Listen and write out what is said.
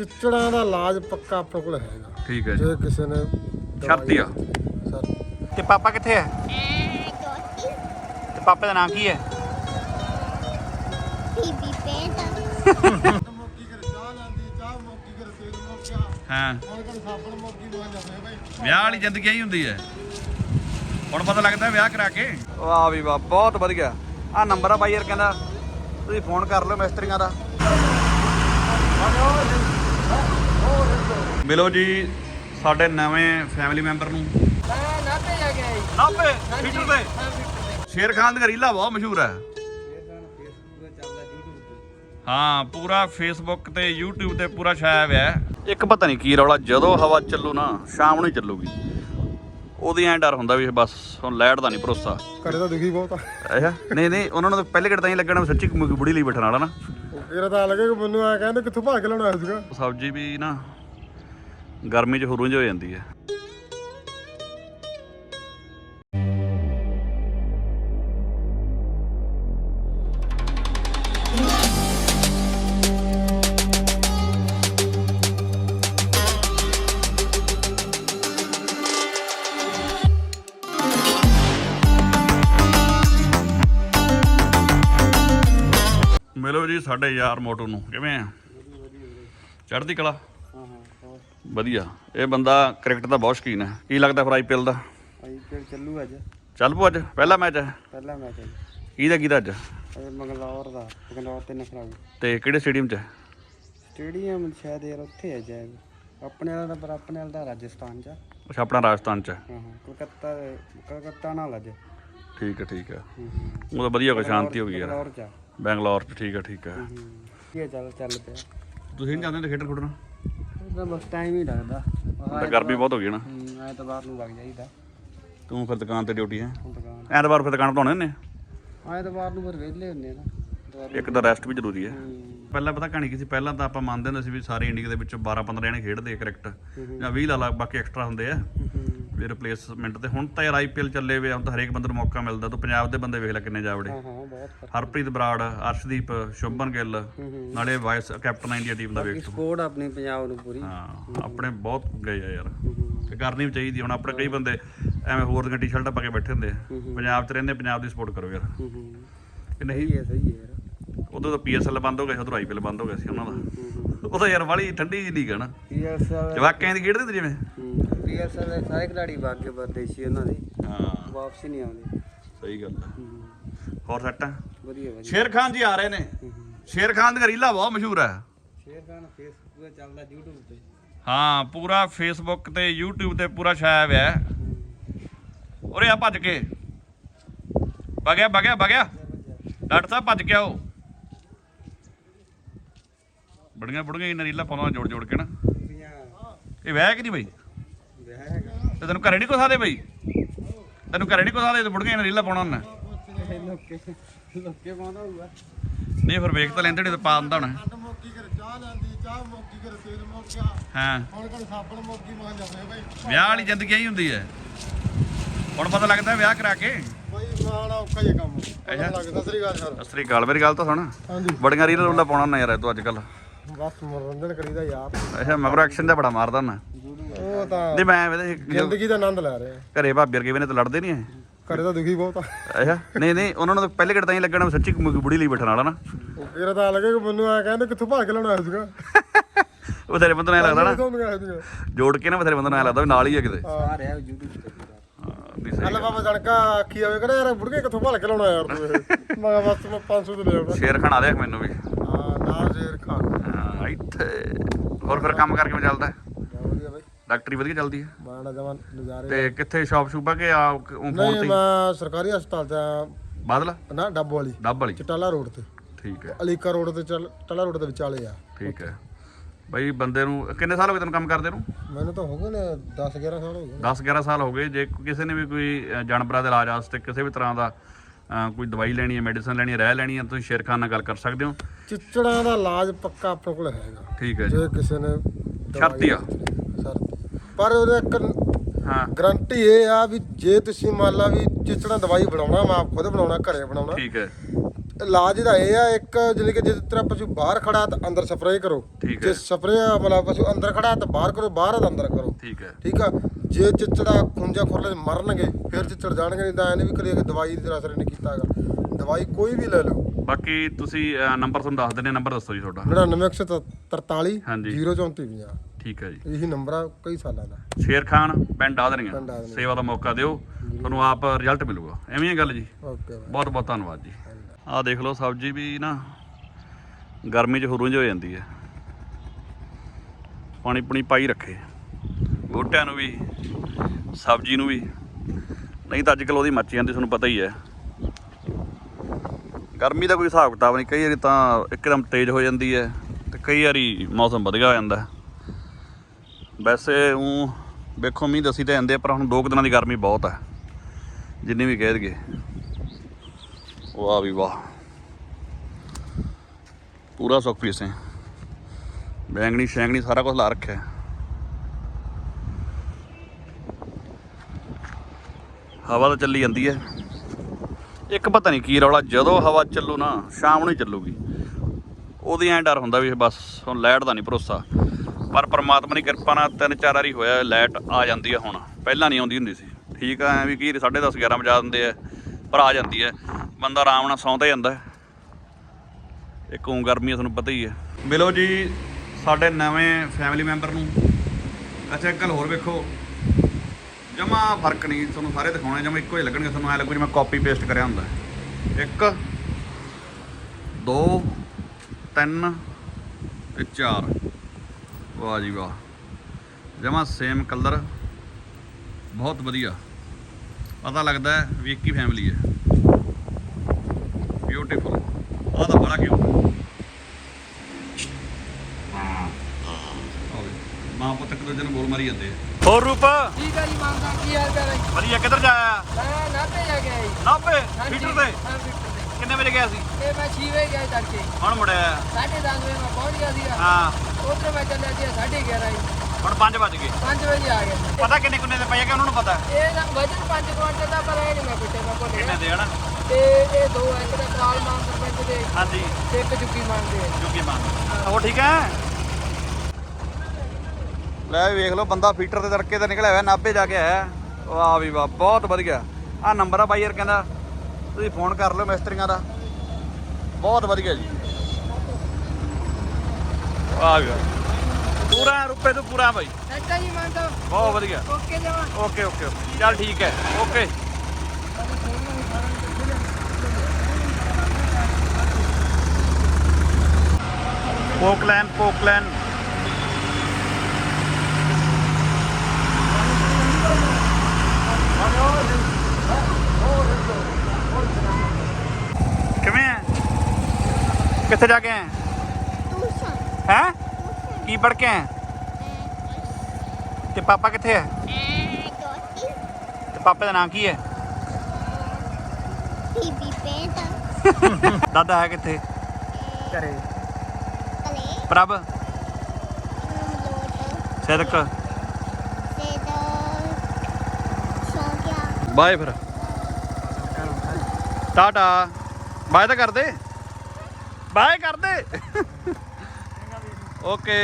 ਚਿੱਚੜਾਂ ਦਾ ਇਲਾਜ ਪੱਕਾ ਆਪਣੇ ਕੋਲ ਹੈਗਾ। ਠੀਕ ਹੈ ਜੀ। ਜੇ ਕਿਸੇ ਨੇ ਸ਼ਰਤੀ ਆ। ਸਰ। ਤੇ ਪਾਪਾ ਕਿੱਥੇ ਹੈ? ਤੇ ਪਾਪੇ ਦਾ ਨਾਂ ਕੀ ਹੈ? ਬੀਬੀ ਪੇਟ ਮੋਕੀ ਕਰ ਚਾਹ ਲਾਂਦੀ ਚਾਹ ਮੋਕੀ ਕਰ ਤੇਲ ਮੋਕਿਆ ਹਾਂ। ਹੁਣ ਕਰ ਸਾਬਣ ਮੋਕੀ ਬਣ ਜਾਂਦੇ ਬਈ ਵਿਆਹ ਵਾਲੀ ਜ਼ਿੰਦਗੀ ਹੀ ਹੁੰਦੀ ਹੈ। ਹੁਣ ਪਤਾ ਲੱਗਦਾ ਵਿਆਹ ਕਰਾ ਕੇ। ਵਾਹ ਵੀ ਵਾਹ ਬਹੁਤ ਵਧੀਆ। ਆ ਨੰਬਰ ਆ ਬਾਈ ਯਾਰ ਕਹਿੰਦਾ ਤੁਸੀਂ ਫੋਨ ਕਰ ਲਓ ਮਿਸਤਰੀਆਂ ਦਾ। ਮਿਲੋ ਜੀ ਸਾਡੇ ਨਵੇਂ ਫੈਮਿਲੀ ਮੈਂਬਰ ਨੂੰ। ਨਾਪੇ ਜਾ ਕੇ ਆਈ ਨਾਪੇ ਫੀਟਰ ਤੇ ਸ਼ੇਰ ਖਾਨ ਦੀ ਰੀਲਾ ਬਹੁਤ ਮਸ਼ਹੂਰ ਹੈ। ਹਾਂ ਪੂਰਾ ਫੇਸਬੁੱਕ ਤੇ YouTube ਤੇ ਪੂਰਾ ਛਾਇਆ ਹੋਇਆ ਹੈ। ਇੱਕ ਪਤਾ ਨਹੀਂ ਕੀ ਰੌਲਾ ਜਦੋਂ ਹਵਾ ਚੱਲੂ ਨਾ ਸ਼ਾਮ ਨੂੰ ਚੱਲੂਗੀ। ਉਹਦੀ ਐਂ ਡਰ ਹੁੰਦਾ ਵੀ ਬਸ ਹੁਣ ਲਾਈਟ ਦਾ ਨਹੀਂ ਭਰੋਸਾ। ਘਰੇ ਤਾਂ ਦੁਖੀ ਬਹੁਤ ਅੱਛਾ ਨਹੀਂ ਨਹੀਂ ਉਹਨਾਂ ਨੂੰ ਤਾਂ ਪਹਿਲੇ ਕਿਹੜਾ ਤਾਂ ਹੀ ਲੱਗਣਾ ਸੱਚੀ ਬੁੜੀ ਲਈ ਬੈਠਣ ਵਾਲਾ ਨਾ। ਕਿਹੜਾ ਤਾਂ ਲੱਗੇ ਕਿ ਮੈਨੂੰ ਆ ਕਹਿੰਦੇ ਕਿੱਥੋਂ ਭਾਗ ਕੇ ਲਾਉਣਾ ਆਇਆ ਸੀਗਾ। ਸਬਜ਼ੀ ਵੀ ਨਾ ਗਰਮੀ 'ਚ ਹੁਰੁੰਜ ਹੋ ਜਾਂਦੀ ਹੈ। ਮਿਲੋ ਜੀ ਸਾਡੇ ਯਾਰ ਮੋਟੂ ਨੂੰ। ਕਿਵੇਂ ਆ? ਚੜ੍ਹਦੀ ਕਲਾ? ਵਧੀਆ। ਇਹ ਬੰਦਾ ਕ੍ਰਿਕਟ ਦਾ ਬਹੁਤ ਸ਼ੌਕੀਨ ਹੈ। ਕੀ ਲੱਗਦਾ ਫਿਰ ਆਈਪੀਐਲ ਦਾ? ਆਈਪੀਐਲ ਚੱਲੂ ਅੱਜ। ਚੱਲ ਪੋ ਅੱਜ? ਪਹਿਲਾ ਮੈਚ ਹੈ? ਪਹਿਲਾ ਮੈਚ ਹੈ ਕਿਹਦਾ ਕਿਹਦਾ ਅੱਜ? ਇਹ ਮੰਗਲੌਰ ਦਾ। ਮੰਗਲੌਰ ਤੇ ਨਖਰਾਊ ਤੇ ਕਿਹੜੇ ਸਟੇਡੀਅਮ 'ਚ ਹੈ? ਸਟੇਡੀਅਮ ਸ਼ਾਇਦ ਯਾਰ ਉੱਥੇ ਹੈ ਜਾਇ ਆਪਣੇ ਵਾਲਾ ਦਾ ਪਰ ਆਪਣੇ ਵਾਲਾ ਦਾ ਰਾਜਸਥਾਨ ਚ। ਅੱਛਾ ਆਪਣਾ ਰਾਜਸਥਾਨ 'ਚ ਹੈ। ਕਲਕੱਤਾ ਕਲਕੱਤਾ ਨਾਲ ਅੱਜ। ਠੀਕ ਹੈ ਠੀਕ ਹੈ। ਉਹ ਤਾਂ ਵਧੀਆ ਕੋਈ ਸ਼ਾਂਤੀ ਹੋ ਗਈ ਯਾਰ। ਚ। ਬੈਂਗਲੌਰ 'ਚ ਠੀਕ ਹੈ ਠੀਕ ਹੈ। ਹੂੰ ਕੀ ਚੱਲ ਚੱਲ ਪਿਆ। ਤੁਸੀਂ ਨਹੀਂ ਜਾਂਦੇ ਖੇਡਣ ਖੁੱਡਣ? ਉਹਦਾ ਬਸ ਟਾਈਮ ਹੀ ਲੱਗਦਾ। ਤਾਂ ਗਰਮੀ ਬਹੁਤ ਹੋ ਗਈ ਨਾ। ਹੂੰ ਐਤਵਾਰ ਨੂੰ ਵਗ ਜਾਈਦਾ। ਤੂੰ ਫਿਰ ਦੁਕਾਨ ਤੇ ਡਿਊਟੀ ਹੈ? ਦੁਕਾਨ ਐਤਵਾਰ ਫਿਰ ਦੁਕਾਨ ਬਣਾਉਣੇ ਨੇ ਐਤਵਾਰ ਨੂੰ ਫਿਰ ਵਿਹਲੇ ਹੁੰਦੇ ਨਾ। ਇੱਕ ਤਾਂ ਰੈਸਟ ਵੀ ਜ਼ਰੂਰੀ ਹੈ। ਪਹਿਲਾਂ ਪਤਾ ਕਹਾਣੀ ਕੀ ਸੀ? ਪਹਿਲਾਂ ਤਾਂ ਆਪਾਂ ਮੰਨਦੇ ਹੁੰਦੇ ਸੀ ਵੀ ਸਾਰੇ ਇੰਡੀਆ ਦੇ ਵਿੱਚੋਂ 12 15 ਜਣੇ ਖੇਡਦੇ ਆ ਕ੍ਰਿਕਟ ਜਾਂ 20 ਲਾ ਲਾ ਬਾਕੀ ਐਕਸਟਰਾ ਹੁੰਦੇ ਆ। ਵੀ ਰਿਪਲੇਸਮੈਂਟ ਤੇ ਹੁਣ ਤਾਂ ਯਾਰ ਆਈਪੀਐਲ ਚੱਲੇ ਵੇ ਹੁਣ ਤਾਂ ਹਰੇਕ ਬੰਦੇ ਨੂੰ ਮੌਕਾ ਮਿਲਦਾ। ਤੂੰ ਪੰਜਾਬ ਦੇ ਬੰਦੇ ਵੇਖ ਲੈ ਕਿੰਨੇ ਜਾਵੜੇ। ਹਾਂ ਹਾਂ। ਹਰਪ੍ਰੀਤ ਬਰਾੜ ਅਰਸ਼ਦੀਪ ਸ਼ੁਭਮਨ ਗਿੱਲ ਨਾਲੇ ਵਾਈਸ ਕੈਪਟਨ ਇੰਡੀਆ ਟੀਮ ਦਾ ਵੇਖ ਸਕੋਡ ਆਪਣੀ ਪੰਜਾਬ ਨੂੰ ਪੂਰੀ। ਹਾਂ ਆਪਣੇ ਬਹੁਤ ਗਏ ਆ ਯਾਰ। ਤੇ ਕਰਨੀ ਵੀ ਚਾਹੀਦੀ ਹੁਣ ਆਪਣੇ ਕਈ ਬੰਦੇ ਐਵੇਂ ਹੋਰ ਦੀਆਂ ਟੀ-ਸ਼ਰਟਾਂ ਪਾ ਕੇ ਬੈਠੇ ਹੁੰਦੇ ਆ। ਪੰਜਾਬ 'ਚ ਰਹਿੰਦੇ ਪੰਜਾਬ ਦੀ ਸਪੋਰਟ ਕਰੋ ਯਾਰ। ਹੂੰ ਹੂੰ। ਕਿ ਨਹੀਂ? ਸਹੀ ਹੈ ਸਹੀ ਹੈ ਯਾਰ। ਉਦੋਂ ਤਾਂ ਪੀਐਸਐਲ ਬੰਦ ਹੋ ਗਿਆ ਸੀ ਉਦੋਂ ਆਈਪੀਐਲ ਬੰਦ ਹੋ ਗਿਆ ਸੀ ਉਹਨਾਂ ਦਾ। ਉਹ ਤਾਂ ਯਾਰ ਵਾਲੀ ਠੰਡੀ ਜਿਹੀ ਲੀਗ ਆ ਨਾ। ਪੀਐਸਐਲ ਜਵਾਕਾਂ ਦੀ ਖੇਡਦੇ ਜਿਵੇਂ? ਪੀਐਸਐਲ ਦੇ ਸਾਰੇ ਖਿਡਾਰੀ ਵਗ ਪਰਦੇਸੀ ਉਹਨਾਂ ਦੇ। ਹਾਂ। ਵਾਪਸ ਹੀ ਨਹੀਂ ਆਉਂਦੇ। ਸਹੀ ਗੱਲ ਹੈ ਹੂੰ। ਹੋਰ ਸੱਟ? ਵਧੀਆ ਵਧੀਆ। ਸ਼ੇਰ ਖਾਨ ਜੀ ਆ ਰਹੇ ਨੇ। ਸ਼ੇਰ ਖਾਨ ਦੀ ਰੀਲਾ ਬਹੁਤ ਮਸ਼ਹੂਰ ਹੈ। ਸ਼ੇਅਰ ਕਰਨ ਫੇਸਬੁੱਕ ਤੇ ਚੱਲਦਾ YouTube ਤੇ। ਹਾਂ ਪੂਰਾ ਫੇਸਬੁੱਕ ਤੇ YouTube ਤੇ ਪੂਰਾ ਛਾਇਆ ਹੋਇਆ ਹੈ। ਉਰੇ ਆ ਭੱਜ ਕੇ। ਵਗਿਆ ਵਗਿਆ ਵਗਿਆ ਡਾਕਟਰ ਸਾਹਿਬ ਭੱਜ ਕੇ ਆਓ। ਬੜੀਆਂ ਬੜੀਆਂ ਇਹਨਾਂ ਰੀਲਾ ਪਾਉਣਾ ਜੋੜ ਜੋੜ ਕੇ ਨਾ। ਇਹ ਵਹਿ ਕਿ ਨਹੀਂ ਬਈ? ਤੇ ਤੈਨੂੰ ਘਰੇ ਨਹੀਂ ਕੋਸਾ ਦੇ ਬਈ? ਤੈਨੂੰ ਘਰੇ ਨਹੀਂ ਕੋਸਾ ਦੇ ਤੇ ਬੁੜੀਆਂ ਇਹਨਾਂ ਰੀਲਾ ਪਾਉਣਾ ਇਹ ਲੋਕੇ ਲੋਕੇ ਪਾਉਂਦਾ ਹੋਊਗਾ? ਨਹੀਂ ਫਿਰ ਵੇਖ ਤਾਂ ਲੈਂਦੇ ਨਹੀਂ ਤੇ ਪਾ ਦਿੰਦਾ ਹੁਣ। ਮੋਕੀ ਕਰ ਚਾਹ ਲਾਂਦੀ ਚਾਹ ਮੋਕੀ ਕਰ ਤੇਲ ਮੋਕਿਆ ਹਾਂ। ਹੁਣ ਕਰ ਸਾਬਣ ਮੋਕੀ ਬਣ ਜਾਂਦੇ ਬਈ। ਵਿਆਹ ਵਾਲੀ ਜ਼ਿੰਦਗੀ ਹੀ ਹੁੰਦੀ ਹੈ। ਹੁਣ ਪਤਾ ਲੱਗਦਾ ਵਿਆਹ ਕਰਾ ਕੇ। ਬਈ ਮਾਣਾ ਔਖਾ ਜਿਹਾ ਕੰਮ। ਪਤਾ ਲੱਗਦਾ ਸ੍ਰੀ ਗੱਲ ਸਰ। ਸਤਿ ਸ੍ਰੀ ਅਕਾਲ ਮੇਰੀ ਗੱਲ ਤਾਂ ਸੁਣ। ਹਾਂਜੀ। ਬੜੀਆਂ ਰੀਲਾਂ ਰੂਲਾਂ ਪਾਉਣਾ ਨਾ ਯਾਰ ਤੂੰ ਅੱਜ ਕੱਲ ਬਸ ਮਨੋਰੰਜਨ ਕਰੀਦਾ ਯਾਰ। ਅੱਛਾ ਮਗਰ ਐਕਸ਼ਨ ਦਾ ਬੜਾ ਮਾਰਦਾ ਨਾ ਉਹ ਤਾਂ ਨਹੀਂ ਮੈਂ ਜ਼ਿੰਦਗੀ ਦਾ ਆਨੰਦ ਲੈ ਰਹੇ। ਘਰੇ ਭਾਬੀ ਵਰਗੇ ਵੀ ਨੇ ਤਾਂ ਲੜਦੇ ਨਹੀਂ ਘਰੇ ਤਾਂ ਦੁਖੀ ਬਹੁਤ ਆ। ਅੱਛਾ ਨਹੀਂ ਨਹੀਂ ਉਹਨਾਂ ਨੂੰ ਤਾਂ ਪਹਿਲੇ ਕਿਹੜਾ ਤਾਂ ਹੀ ਲੱਗਣਾ ਸੱਚੀ ਕੋਈ ਬੁੜੀ ਲਈ ਬੈਠਣ ਵਾਲਾ ਨਾ। ਉਹ ਕਿਹੜਾ ਤਾਂ ਲੱਗੇ ਕਿ ਮੈਨੂੰ ਆ ਕਹਿੰਦੇ ਕਿੱਥੋਂ ਭਾਗ ਕੇ ਲਾਉਣਾ ਆਇਆ ਸੀਗਾ ਉਹ ਤੇਰੇ ਬੰਦੇ ਨੂੰ ਐਂ ਲੱਗਦਾ ਨਾ। ਜੋੜ ਕੇ ਨਾ ਬਥੇਰੇ ਬੰਦੇ ਨੂੰ ਐਂ ਲੱਗਦਾ ਵੀ ਨਾਲ ਹੀ ਹੈ ਕਿਤੇ। ਆ ਰਿਹਾ YouTube ਤੇ ਹਲੇ ਬਾਬਾ ਜਣਕਾ ਆਖੀ ਆਵੇ ਕਹਿੰਦਾ ਯਾਰ ਬੁੜਕੇ ਕਿੱਥੋਂ ਭਾਲ ਕੇ ਲਾਉਣਾ ਯਾਰ ਤੂੰ ਇਹ? ਮੈਂ ਕਿਹਾ ਬਸ ਮੈਂ 500 ਤੇ ਲੈ ਆਉਣਾ ਸ਼ੇਰ ਖਾਣਾ ਦੇਖ ਮੈਨੂੰ ਵੀ। ਹਾਂ ਨਾ ਜ਼ੇਰ ਖਾਨ ਹਾਂ ਇੱਥੇ। ਹੋਰ ਫਿਰ ਕੰਮ ਕਰਕੇ ਕਿਵੇਂ ਚੱਲਦਾ ਹੈ? ਬਹੁਤ ਵਧੀਆ ਬਾਈ ਡਾਕਟਰੀ ਵਧੀਆ ਚੱਲਦੀ ਹੈ ਮਾਣਾ ਜਵਾਨ ਨਜ਼ਾਰੇ ਤੇ ਕਿੱਥੇ ਸ਼ਾਪ ਸ਼ੂਪਾ ਕੇ ਆ ਫੋਨ ਨਹੀਂ ਤੇ ਮੈਂ ਸਰਕਾਰੀ ਹਸਪਤਾਲ ਤੇ ਆ, ਬਾਦਲ? ਨਾ ਡੱਬ ਵਾਲੀ। ਡੱਬ ਵਾਲੀ? ਚਟਾਲਾ ਰੋਡ ਤੇ। ਠੀਕ ਹੈ। ਅਲੀਕਾ ਰੋਡ ਤੇ ਚੱਲ ਟਾਲਾ ਰੋਡ ਦੇ ਵਿਚਾਲੇ ਆ। ਠੀਕ ਹੈ। ਬਈ ਬੰਦੇ ਨੂੰ ਕਿੰਨੇ ਸਾਲ ਹੋ ਗਏ ਤੈਨੂੰ ਕੰਮ ਕਰਦੇ ਨੂੰ? ਮੈਨੂੰ ਤਾਂ ਹੋ ਗਏ ਨੇ 10 11 ਸਾਲ ਹੋ ਗਏ। 10 11 ਸਾਲ ਹੋ ਗਏ। ਜੇ ਕਿਸੇ ਨੇ ਵੀ ਕੋਈ ਅ, ਜਾਨਵਰਾਂ ਦੇ ਇਲਾਜ ਵਾਸਤੇ ਕਿਸੇ ਵੀ ਤਰ੍ਹਾਂ ਦਾ ਅ, ਕੋਈ ਦਵਾਈ ਲੈਣੀ ਹੈ ਮੈਡੀਸਨ ਲੈਣੀ ਹੈ ਰਹਿ ਲੈਣੀ ਹੈ ਤੁਸੀਂ ਸ਼ੇਰ ਖਾਨ ਨਾਲ ਗੱਲ ਕਰ ਸਕਦੇ ਹੋ। ਚਿੱਚੜਾਂ ਦਾ ਇਲਾਜ ਪੱਕਾ ਆਪਣੇ ਕੋਲ ਹੈਗਾ। ਠੀਕ ਹੈ ਜੀ। ਜੇ ਕਿਸੇ ਨੇ ਸ਼ਰਤੀ ਆ। ਸ਼ਰਤੀ ਪਰ ਉਹਦਾ ਇੱਕ ਹਾਂ। ਗਰੰਟੀ ਇਹ ਆ ਵੀ ਜੇ ਤੁਸੀਂ ਮੰਨ ਲਾ ਵੀ ਚਿੱਚੜਾਂ ਦਵਾਈ ਬਣਾਉਣਾ ਮੈਂ ਆਪ ਖੁਦ ਬਣਾਉਣਾ ਘਰੇ ਬਣਾਉਣਾ। ਠੀਕ ਹੈ। ਇਲਾਜ ਇਹਦਾ ਇਹ ਆ ਇੱਕ ਜਿਵੇਂ ਕਿ ਜੇ ਤੇਰਾ ਪਸ਼ੂ ਬਾਹਰ ਖੜਾ ਤਾਂ ਅੰਦਰ ਸਪਰੇਅ ਕਰੋ। ਠੀਕ ਹੈ। ਜੇ ਸਪਰੇਅ ਮਤਲਬ ਪਸ਼ੂ ਅੰਦਰ ਖੜਾ ਤਾਂ ਬਾਹਰ ਕਰੋ ਬਾਹਰ ਤਾਂ ਅੰਦਰ ਕਰੋ। ਠੀਕ ਹੈ। ਠੀਕ ਆ? ਜੇ ਚਿੱਚੜਾ ਖੁੰਝਾ ਖੁਰਲੇ ਮਰਨਗੇ ਫਿਰ ਚਿੱਚੜ ਜਾਣਗੇ ਨਹੀਂ ਤਾਂ ਐ ਨਹੀਂ ਵੀ ਕਦੇ ਦਵਾਈ ਦੀ ਅਸਰ ਨਹੀਂ ਕੀਤਾ ਹੈਗਾ। ਦਵਾਈ ਕੋਈ ਵੀ ਲੈ ਲਓ। ਬਾਕੀ ਤੁਸੀਂ ਅਹ, ਨੰਬਰ ਤੁਹਾਨੂੰ ਦੱਸ ਦਿੰਦੇ ਨੰਬਰ ਦੱਸੋ ਜੀ ਤੁਹਾਡਾ। 99143 ਹਾਂਜੀ। 03450 ਠੀਕ ਹੈ ਜੀ। ਇਹੀ ਨੰਬਰ ਆ ਕਈ ਸਾਲਾਂ ਦਾ। ਸ਼ੇਰ ਖਾਨ ਪਿੰਡ ਆਦਰੀਆਂ। ਪਿੰਡ ਆਦਰੀਆਂ। ਸੇਵਾ ਦਾ ਮੌਕਾ ਦਿਓ ਤੁਹਾਨੂੰ ਆਪ ਰਿਜ਼ਲਟ ਮਿਲੂਗਾ। ਐਵੇਂ ਹੀ ਗੱਲ ਜੀ। Okay bye. ਬਹੁਤ ਬਹੁਤ ਧੰਨਵਾਦ ਜੀ। ਆਹ ਦੇਖ ਲਓ ਸਬਜ਼ੀ ਵੀ ਨਾ ਗਰਮੀ 'ਚ ਹੁਰੁੰਜ ਹੋ ਜਾਂਦੀ ਹੈ। ਪਾਣੀ ਪੁਣੀ ਪਾਈ ਰੱਖੇ। ਬੂਟਿਆਂ ਨੂੰ ਵੀ ਸਬਜ਼ੀ ਨੂੰ ਵੀ। ਨਹੀਂ ਤਾਂ ਅੱਜ ਕੱਲ ਉਹਦੀ ਮੱਚ ਜਾਂਦੀ ਤੁਹਾਨੂੰ ਪਤਾ ਹੀ ਹੈ। ਗਰਮੀ ਦਾ ਕੋਈ ਹਿਸਾਬ ਕਿਤਾਬ ਨਹੀਂ। ਕਈ ਵਾਰੀ ਤਾਂ ਇੱਕਦਮ ਤੇਜ਼ ਹੋ ਜਾਂਦੀ ਹੈ ਤੇ ਕਈ ਵਾਰੀ ਮੌਸਮ ਵਧੀਆ ਹੋ ਜਾਂਦਾ। ਹੈ। ਵੈਸੇ ਉਹ ਵੇਖੋ, ਮੀਂਹ ਦਸੀ ਤਾਂ ਜਾਂਦੇ ਪਰ ਹੁਣ ਦੋ ਕੁ ਦਿਨਾਂ ਦੀ ਗਰਮੀ ਬਹੁਤ ਹੈ ਜਿੰਨੀ ਵੀ ਕਹਿ ਦਈਏ। ਵਾਹ ਵੀ ਵਾਹ। ਪੂਰਾ ਸੁੱਕ ਪੀਸੇ ਬੈਂਗਣੀ ਸ਼ੈਂਗਣੀ ਸਾਰਾ ਕੁਝ ਲਾ ਰੱਖਿਆ। ਹਵਾ ਤਾਂ ਚੱਲੀ ਜਾਂਦੀ ਹੈ ਇੱਕ ਪਤਾ ਨਹੀਂ ਕੀ ਰੌਲਾ, ਜਦੋਂ ਹਵਾ ਚੱਲੂ ਨਾ, ਸ਼ਾਮ ਨੂੰ ਹੀ ਚੱਲੂਗੀ। ਉਹਦੀ ਐਂ ਡਰ ਹੁੰਦਾ ਵੀ ਬਸ, ਹੁਣ ਲਾਈਟ ਦਾ ਨਹੀਂ ਭਰੋਸਾ। ਪਰ ਪ੍ਰਮਾਤਮਾ ਦੀ ਕਿਰਪਾ ਨਾਲ ਤਿੰਨ ਚਾਰ ਵਾਰੀ ਹੋਇਆ ਲਾਈਟ ਆ ਜਾਂਦੀ ਹੈ ਹੁਣ। ਪਹਿਲਾਂ ਨਹੀਂ ਆਉਂਦੀ ਹੁੰਦੀ ਸੀ। ਠੀਕ ਆ, ਐਂ ਵੀ ਕੀ 10:30 11 ਵਜਾ ਦਿੰਦੇ ਆ, ਪਰ ਆ ਜਾਂਦੀ ਹੈ ਬੰਦਾ ਆਰਾਮ ਨਾਲ ਸੌਂਦਾ ਜਾਂਦਾ। ਇੱਕ ਉਹ ਗਰਮੀ ਤੁਹਾਨੂੰ ਪਤਾ ਹੀ ਹੈ ਮਿਲੋ ਜੀ, ਸਾਡੇ ਨਵੇਂ ਫੈਮਿਲੀ ਮੈਂਬਰ ਨੂੰ। ਅੱਛਾ, ਇੱਕ ਗੱਲ ਹੋਰ ਵੇਖੋ। ਜਮਾ ਫ਼ਰਕ ਨਹੀਂ, ਤੁਹਾਨੂੰ ਸਾਰੇ ਦਿਖਾਉਣੇ, ਜਮਾ ਇੱਕੋ ਹੀ ਲੱਗਣਗੇ। ਤੁਹਾਨੂੰ ਐ ਲੱਗੂ ਜਿਵੇਂ ਕਾਪੀ ਪੇਸਟ ਕਰਿਆ ਹੁੰਦਾ। ਇੱਕ, ਦੋ, ਤਿੰਨ ਤੇ ਚਾਰ। ਵਾਹ ਜੀ ਵਾਹ। ਜਮਾ ਸੇਮ ਕਲਰ ਬਹੁਤ ਵਧੀਆ। ਪਤਾ ਲੱਗਦਾ ਹੈ ਵੀ ਇੱਕ ਹੀ ਫੈਮਿਲੀ ਹੈ। ਬਿਊਟੀਫੁਲ ਆਹ ਤਾਂ ਬੜਾ ਕਿਉਂ ਮਾਂ ਪੁੱਤ ਇੱਕ ਦੂਜੇ ਨੂੰ ਬੋਲ ਮਾਰੀ ਜਾਂਦੇ ਹੋਰ ਰੂਪ? ਠੀਕ ਆ ਜੀ ਮਾਮਾ ਕੀ ਹਾਲ ਚਾਲ ਹੈ? ਵਧੀਆ ਕਿੱਧਰ ਜਾਇਆ? ਮੈਂ ਨਾਭੇ ਜਾ ਕੇ ਆਈ 90 ਹਾਂਜੀ, ਮੀਟਰ ਤੇ? ਹਾਂ, ਮੀਟਰ ਤੇ ਕਿੰਨੇ ਵਜੇ ਗਿਆ ਸੀ? ਤੇ ਮੈਂ 6 ਵਜੇ ਗਿਆ ਤੜਕੇ। ਹੁਣ ਮੁੜਿਆ ਸਾਢੇ ਦਸ ਵਜੇ ਮੈਂ ਪਹੁੰਚ ਗਿਆ ਸੀਗਾ। ਹਾਂ। ਉਧਰ ਮੈਂ ਚੱਲਿਆ ਸੀ ਸਾਢੇ 11 ਹੀ ਹੁਣ 5 ਵਜ ਗਏ। 5 ਵਜੇ ਆ ਗਿਆ ਪਤਾ ਕਿੰਨੇ ਕਿੰਨੇ ਦੇ ਪਏ ਕਿ ਉਹਨਾਂ ਨੂੰ ਪਤਾ? ਇਹ ਨਾ ਵਜਨ 5 ਕੁਆਂਟਲ ਦਾ ਪਰ ਇਹ ਨਹੀਂ ਮੈਂ ਪੁੱਛਿਆ ਮੈਂ ਭੁੱਲ ਕਿੰਨੇ ਗਿਆ। ਦੇ ਹਨਾ ਤੇ ਇਹ ਦੋ ਇੱਕ ਦਾ ਕਾਲ ਮਾਨ ਸਰਪੰਚ ਦੇ ਹਾਂਜੀ। ਤੇ ਇੱਕ ਜੁੱਗੀ ਮੰਨਦੇ ਆ ਜੁਗੀ ਮਾਨ ਉਹ ਠੀਕ ਹੈ ਲੈ ਵੀ ਵੇਖ ਲਓ ਬੰਦਾ ਫੀਟਰ ਤੇ ਤੜਕੇ ਤੇ ਨਿਕਲਿਆ ਹੋਇਆ ਨਾਭੇ ਜਾ ਕੇ ਆਇਆ। ਵਾਹ ਵੀ ਵਾਹ ਬਹੁਤ ਵਧੀਆ। ਆ ਨੰਬਰ ਆ ਬਾਈ ਯਾਰ ਕਹਿੰਦਾ ਤੁਸੀਂ ਫੋਨ ਕਰ ਲਓ ਮਿਸਤਰੀਆਂ ਦਾ। ਬਹੁਤ ਵਧੀਆ ਜੀ। ਵਾਹ ਵੀ ਵਾਹ। ਪੂਰਾ ਰੁਪਏ ਤੋਂ ਪੂਰਾ ਬਾਈ। ਸੱਚਾ ਜੀ ਮੰਨਦਾ ਬਹੁਤ ਵਧੀਆ। ਓਕੇ ਜਮਾ ਓਕੇ ਓਕੇ ਓਕੇ। ਚੱਲ ਠੀਕ ਹੈ। ਓਕੇ। ਪੋਕਲੈਨ ਪੋਕਲੈਨ ਕਿਵੇਂ ਹੈ ਕਿੱਥੇ ਜਾ ਕੇ ਆਏ ਹੈ ਕੀ ਪੜ ਕੇ ਆਏ ਤੇ ਪਾਪਾ ਕਿੱਥੇ ਹੈ ਤੇ ਪਾਪੇ ਦਾ ਨਾਂ ਕੀ ਹੈ ਬੀਬੀ ਪੇਂਟ ਦਾਦਾ ਹੈ ਕਿੱਥੇ ਕਰੇ ਕਲੇ ਪ੍ਰਭ ਲੋਟ ਸਿਦਕ ਤੇ ਦਾ ਸ਼ੌਂਕਿਆ ਬਾਏ ਫਿਰ ਟਾਟਾ ਬਾਏ ਤਾਂ ਕਰ ਦੇ ਬਾਏ ਕਰ ਦੇ ਓਕੇ।